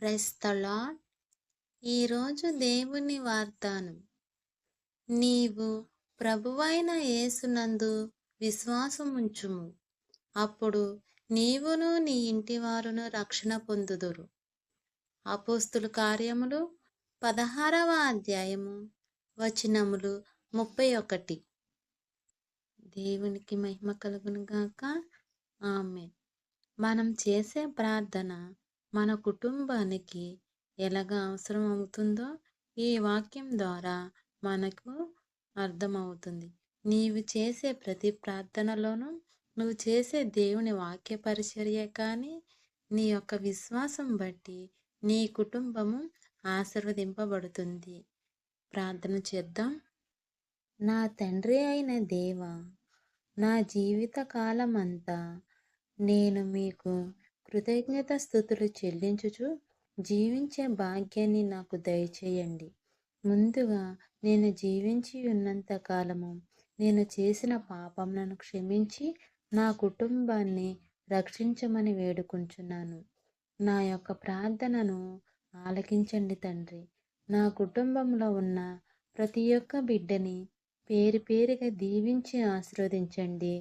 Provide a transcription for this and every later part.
ప్రెస్తలా ఈరోజు దేవుని వాగ్దానం. నీవు ప్రభువైన యేసునందు విశ్వాసముంచుము. అప్పుడు నీవును నీ ఇంటివారును రక్షణ పొందుదురు. అపోస్తుల కార్యములు పదహారవ అధ్యాయము వచనములు ముప్పై ఒకటి. దేవునికి మహిమ కలుగును గాక ఆమె మనం చేసే ప్రార్థన మన కుటుంబానికి ఎలాగ అవసరం అవుతుందో ఈ వాక్యం ద్వారా మనకు అర్థమవుతుంది. నీవు చేసే ప్రతి ప్రార్థనలోనూ నువ్వు చేసే దేవుని వాక్య పరిచర్య కానీ నీ యొక్క విశ్వాసం బట్టి నీ కుటుంబము ఆశీర్వదింపబడుతుంది. ప్రార్థన చేద్దాం. నా తండ్రి అయిన దేవ నా జీవిత కాలమంతా నేను మీకు కృతజ్ఞత స్థుతులు చెల్లించుచు జీవించే భాగ్యాన్ని నాకు దయచేయండి. ముందుగా నేను జీవించి ఉన్నంత కాలము నేను చేసిన పాపములను క్షమించి నా కుటుంబాన్ని రక్షించమని వేడుకుంటున్నాను నా యొక్క ప్రార్థనను ఆలకించండి తండ్రి. నా కుటుంబంలో ఉన్న ప్రతి ఒక్క బిడ్డని పేరు పేరుగా దీవించి ఆశీర్వదించండి.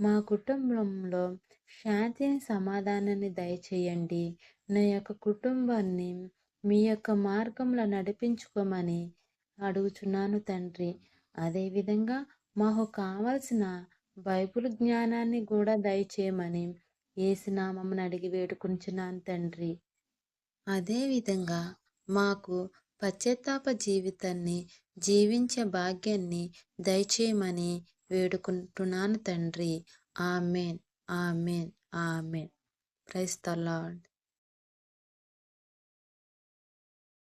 మా కుటుంబంలో శాంతిని సమాధానాన్ని దయచేయండి. నా యొక్క కుటుంబాన్ని మీ యొక్క మార్గంలో నడిపించుకోమని అడుగుచున్నాను తండ్రి. అదేవిధంగా మాకు కావలసిన బైబుల్ జ్ఞానాన్ని కూడా దయచేయమని ఏసునామమ్మని అడిగి వేడుకుంటున్నాను తండ్రి. అదేవిధంగా మాకు పశ్చాత్తాప జీవితాన్ని జీవించే భాగ్యాన్ని దయచేయమని వేడుకుంటున్నాను తండ్రి. Amen. Amen amen praise the lord